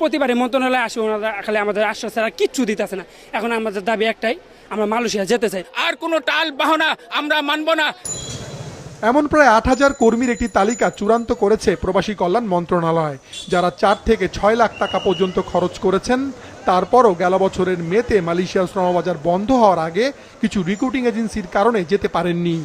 প্রতিবারে মন্ত্রণালয়ে আসে ওনারা, খালি আমাদের আশ্বাস ছাড়া কিচ্ছু দিতেছে না। এখন আমাদের দাবি একটাই, আমরা মালয়েশিয়া যেতে চাই। আর কোনো টাল বাহনা আমরা মানব না। এমন প্রায় আট হাজার কর্মীর একটি তালিকা চূড়ান্ত করেছে প্রবাসী কল্যাণ মন্ত্রণালয়। যারা চার থেকে ছয় লাখ টাকা পর্যন্ত খরচ করেছেন, তারপরও গেল বছরের মেতে মালয়েশিয়ার শ্রমবাজার বন্ধ হওয়ার আগে কিছু রিক্রুটিং এজেন্সির কারণে যেতে পারেননি।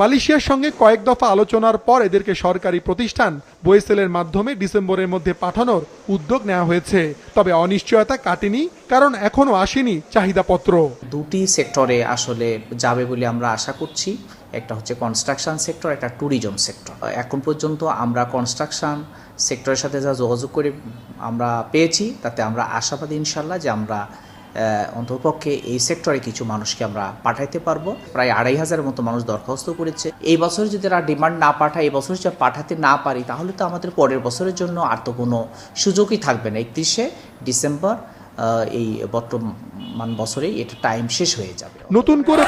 মালয়েশিয়ার সঙ্গে কয়েক দফা আলোচনার পর এদেরকে সরকারি প্রতিষ্ঠান বয়েসেলের মাধ্যমে ডিসেম্বরের মধ্যে পাঠানোর উদ্যোগ নেওয়া হয়েছে। তবে অনিশ্চয়তা কাটেনি, কারণ এখনও আসেনি চাহিদাপত্র। দুটি সেক্টরে আসলে যাবে বলে আমরা আশা করছি। একটা হচ্ছে কনস্ট্রাকশন সেক্টর একটা ট্যুরিজম সেক্টর এখন পর্যন্ত আমরা কনস্ট্রাকশন সেক্টরের সাথে যা যোগাযোগ করে আমরা পেয়েছি তাতে আমরা আশাবাদী ইনশাল্লাহ যে আমরা আহ, অন্ততপক্ষে এই সেক্টরে কিছু মানুষকে আমরা পাঠাইতে পারব। প্রায় আড়াই হাজারের মতো মানুষ দরখাস্ত করেছে। এই বছর যদি তারা ডিমান্ড না পাঠায় এই বছর যদি পাঠাতে না পারি তাহলে তো আমাদের পরের বছরের জন্য আর তো কোনো সুযোগই থাকবে না। একত্রিশে ডিসেম্বর এই বর্তমান বছরেই এটা টাইম শেষ হয়ে যাবে। নতুন করে